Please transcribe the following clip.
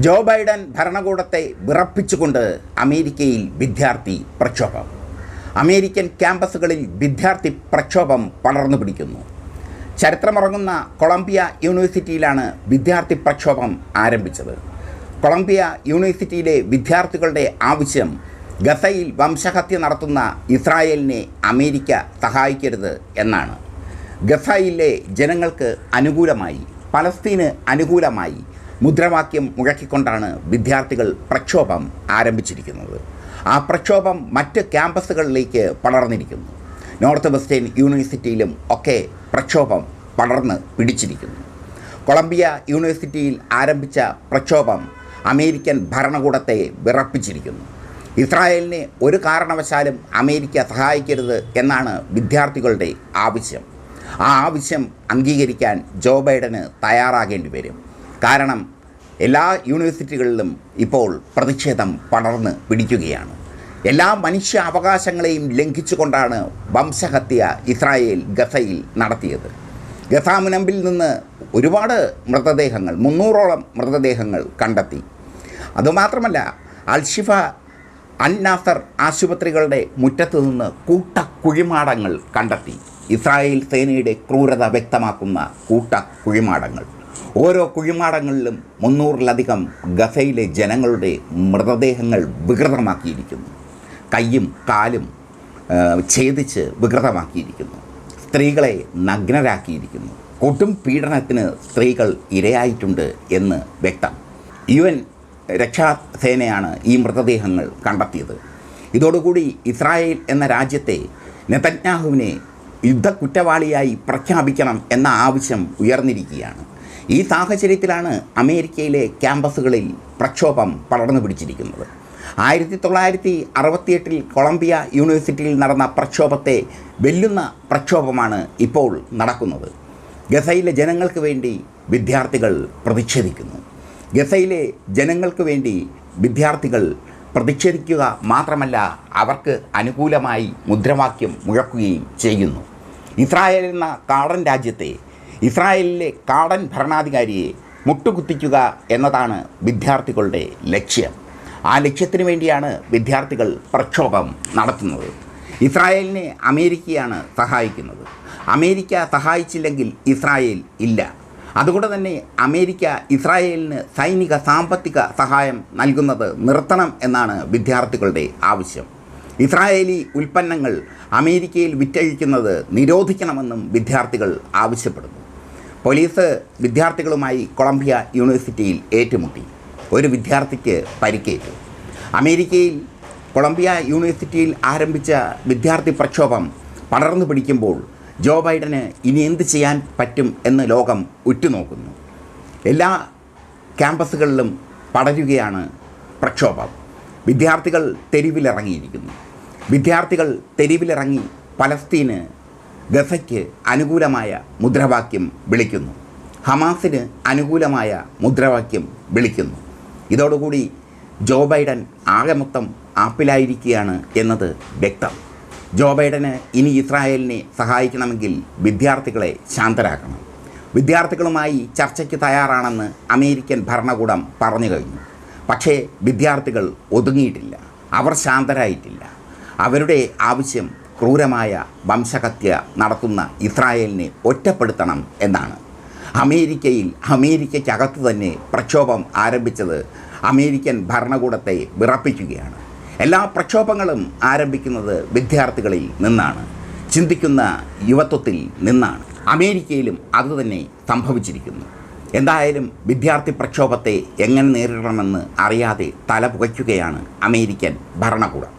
Joe Biden ഭരണകൂടത്തെ വിറപ്പിച്ചുകൊണ്ട് അമേരിക്കയിൽ വിദ്യാർത്ഥി പ്രക്ഷോഭം. അമേരിക്കൻ ക്യാമ്പസുകളിൽ വിദ്യാർത്ഥി പ്രക്ഷോഭം പടർന്നു പിടിക്കുന്നു. ചരിത്രമുറങ്ങുന്ന കൊളംബിയ യൂണിവേഴ്സിറ്റിയിലാണ് വിദ്യാർത്ഥി പ്രക്ഷോഭം ആരംഭിച്ചത്. കൊളംബിയ യൂണിവേഴ്സിറ്റിയിലെ വിദ്യാർത്ഥികളുടെ ആവശ്യം ഗസയിൽ വംശഹത്യ നടത്തുന്ന ഇസ്രായേലിനെ അമേരിക്ക സഹായിക്കരുത് എന്നാണ്. ഗസയിലെ ജനങ്ങൾക്ക് അനുകൂലമായി പലസ്തീന് അനുകൂലമായി മുദ്രാവാക്യം മുഴക്കിക്കൊണ്ടാണ് വിദ്യാർത്ഥികൾ പ്രക്ഷോഭം ആരംഭിച്ചിരിക്കുന്നത്. ആ പ്രക്ഷോഭം മറ്റ് ക്യാമ്പസുകളിലേക്ക് പടർന്നിരിക്കുന്നു. നോർത്ത് വെസ്റ്റേൺ യൂണിവേഴ്സിറ്റിയിലും ഒക്കെ പ്രക്ഷോഭം പടർന്ന് പിടിച്ചിരിക്കുന്നു. കൊളംബിയ യൂണിവേഴ്സിറ്റിയിൽ ആരംഭിച്ച പ്രക്ഷോഭം അമേരിക്കൻ ഭരണകൂടത്തെ വിറപ്പിച്ചിരിക്കുന്നു. ഇസ്രായേലിനെ ഒരു കാരണവശാലും അമേരിക്ക സഹായിക്കരുത് എന്നാണ് വിദ്യാർത്ഥികളുടെ ആവശ്യം. ആ ആവശ്യം അംഗീകരിക്കാൻ ജോ ബൈഡന് തയ്യാറാകേണ്ടി വരും. കാരണം എല്ലാ യൂണിവേഴ്സിറ്റികളിലും ഇപ്പോൾ പ്രതിഷേധം പടർന്ന് പിടിക്കുകയാണ്. എല്ലാ മനുഷ്യ അവകാശങ്ങളെയും ലംഘിച്ചുകൊണ്ടാണ് വംശഹത്യ ഇസ്രായേൽ ഗസയിൽ നടത്തിയത്. ഗസാമുനമ്പിൽ നിന്ന് ഒരുപാട് മൃതദേഹങ്ങൾ മുന്നൂറോളം മൃതദേഹങ്ങൾ കണ്ടെത്തി. അതുമാത്രമല്ല അൽഷിഫ അന്നാസർ ആശുപത്രികളുടെ മുറ്റത്തു നിന്ന് കൂട്ട കുഴിമാടങ്ങൾ കണ്ടെത്തി. ഇസ്രായേൽ സേനയുടെ ക്രൂരത വ്യക്തമാക്കുന്ന കൂട്ട കുഴിമാടങ്ങൾ ഓരോ കുഴിമാടങ്ങളിലും മുന്നൂറിലധികം ഗസയിലെ ജനങ്ങളുടെ മൃതദേഹങ്ങൾ വികൃതമാക്കിയിരിക്കുന്നു. കയ്യും കാലും ഛേദിച്ച് വികൃതമാക്കിയിരിക്കുന്നു. സ്ത്രീകളെ നഗ്നരാക്കിയിരിക്കുന്നു. കൊടും പീഡനത്തിന് സ്ത്രീകൾ ഇരയായിട്ടുണ്ട് എന്ന് വ്യക്തം. യു എൻ രക്ഷാസേനയാണ് ഈ മൃതദേഹങ്ങൾ കണ്ടെത്തിയത്. ഇതോടുകൂടി ഇസ്രായേൽ എന്ന രാജ്യത്തെ നെതന്യാഹുവിനെ യുദ്ധ കുറ്റവാളിയായി പ്രഖ്യാപിക്കണം എന്ന ആവശ്യം ഉയർന്നിരിക്കുകയാണ്. ഈ സാഹചര്യത്തിലാണ് അമേരിക്കയിലെ ക്യാമ്പസുകളിൽ പ്രക്ഷോഭം പടർന്നു പിടിച്ചിരിക്കുന്നത്. ആയിരത്തി തൊള്ളായിരത്തി അറുപത്തിയെട്ടിൽ കൊളംബിയ യൂണിവേഴ്സിറ്റിയിൽ നടന്ന പ്രക്ഷോഭത്തെ വെല്ലുന്ന പ്രക്ഷോഭമാണ് ഇപ്പോൾ നടക്കുന്നത്. ഗസയിലെ ജനങ്ങൾക്ക് വേണ്ടി വിദ്യാർത്ഥികൾ പ്രതിഷേധിക്കുന്നു. ഗസയിലെ ജനങ്ങൾക്ക് വേണ്ടി വിദ്യാർത്ഥികൾ പ്രതിഷേധിക്കുക മാത്രമല്ല അവർക്ക് അനുകൂലമായി മുദ്രാവാക്യം മുഴക്കുകയും ചെയ്യുന്നു. ഇസ്രായേൽ എന്ന കാടൻ രാജ്യത്തെ ഇസ്രായേലിലെ കാടൻ ഭരണാധികാരിയെ മുട്ടുകുത്തിക്കുക എന്നതാണ് വിദ്യാർത്ഥികളുടെ ലക്ഷ്യം. ആ ലക്ഷ്യത്തിന് വേണ്ടിയാണ് വിദ്യാർത്ഥികൾ പ്രക്ഷോഭം നടത്തുന്നത്. ഇസ്രായേലിനെ അമേരിക്കയാണ് സഹായിക്കുന്നത്. അമേരിക്ക സഹായിച്ചില്ലെങ്കിൽ ഇസ്രായേൽ ഇല്ല. അതുകൊണ്ട് തന്നെ അമേരിക്ക ഇസ്രായേലിന് സൈനിക സാമ്പത്തിക സഹായം നൽകുന്നത് നിർത്തണം എന്നാണ് വിദ്യാർത്ഥികളുടെ ആവശ്യം. ഇസ്രായേലി ഉൽപ്പന്നങ്ങൾ അമേരിക്കയിൽ വിറ്റഴിക്കുന്നത് നിരോധിക്കണമെന്നും വിദ്യാർത്ഥികൾ ആവശ്യപ്പെടുന്നു. പോലീസ് വിദ്യാർത്ഥികളുമായി കൊളംബിയ യൂണിവേഴ്സിറ്റിയിൽ ഏറ്റുമുട്ടി. ഒരു വിദ്യാർത്ഥിക്ക് പരിക്കേറ്റു. അമേരിക്കയിൽ കൊളംബിയ യൂണിവേഴ്സിറ്റിയിൽ ആരംഭിച്ച വിദ്യാർത്ഥി പ്രക്ഷോഭം പടർന്നു പിടിക്കുമ്പോൾ ജോ ബൈഡന് ഇനി എന്ത് ചെയ്യാൻ പറ്റും എന്ന് ലോകം ഉറ്റുനോക്കുന്നു. എല്ലാ ക്യാമ്പസുകളിലും പടരുകയാണ് പ്രക്ഷോഭം. വിദ്യാർത്ഥികൾ തെരുവിലിറങ്ങിയിരിക്കുന്നു. വിദ്യാർത്ഥികൾ തെരുവിലിറങ്ങി പലസ്തീന് ഗസയ്ക്ക് അനുകൂലമായ മുദ്രാവാക്യം വിളിക്കുന്നു. ഹമാസിന് അനുകൂലമായ മുദ്രാവാക്യം വിളിക്കുന്നു. ഇതോടുകൂടി ജോ ബൈഡൻ ആകെ മൊത്തം ആപ്പിലായിരിക്കുകയാണ് എന്നത് വ്യക്തം. ജോ ബൈഡന് ഇനി ഇസ്രായേലിനെ സഹായിക്കണമെങ്കിൽ വിദ്യാർത്ഥികളെ ശാന്തരാക്കണം. വിദ്യാർത്ഥികളുമായി ചർച്ചയ്ക്ക് തയ്യാറാണെന്ന് അമേരിക്കൻ ഭരണകൂടം പറഞ്ഞു കഴിഞ്ഞു. പക്ഷേ വിദ്യാർത്ഥികൾ ഒതുങ്ങിയിട്ടില്ല. അവർ ശാന്തരായിട്ടില്ല. അവരുടെ ആവശ്യം ക്രൂരമായ വംശഹത്യ നടത്തുന്ന ഇസ്രായേലിനെ ഒറ്റപ്പെടുത്തണം എന്നാണ്. അമേരിക്കയിൽ അമേരിക്കയ്ക്കകത്ത് തന്നെ പ്രക്ഷോഭം ആരംഭിച്ചത് അമേരിക്കൻ ഭരണകൂടത്തെ വിറപ്പിക്കുകയാണ്. എല്ലാ പ്രക്ഷോഭങ്ങളും ആരംഭിക്കുന്നത് വിദ്യാർത്ഥികളിൽ നിന്നാണ്. ചിന്തിക്കുന്ന യുവത്വത്തിൽ നിന്നാണ്. അമേരിക്കയിലും അതുതന്നെ സംഭവിച്ചിരിക്കുന്നു. എന്തായാലും വിദ്യാർത്ഥി പ്രക്ഷോഭത്തെ എങ്ങനെ നേരിടണമെന്ന് അറിയാതെ തല പുകയ്ക്കുകയാണ് അമേരിക്കൻ ഭരണകൂടം.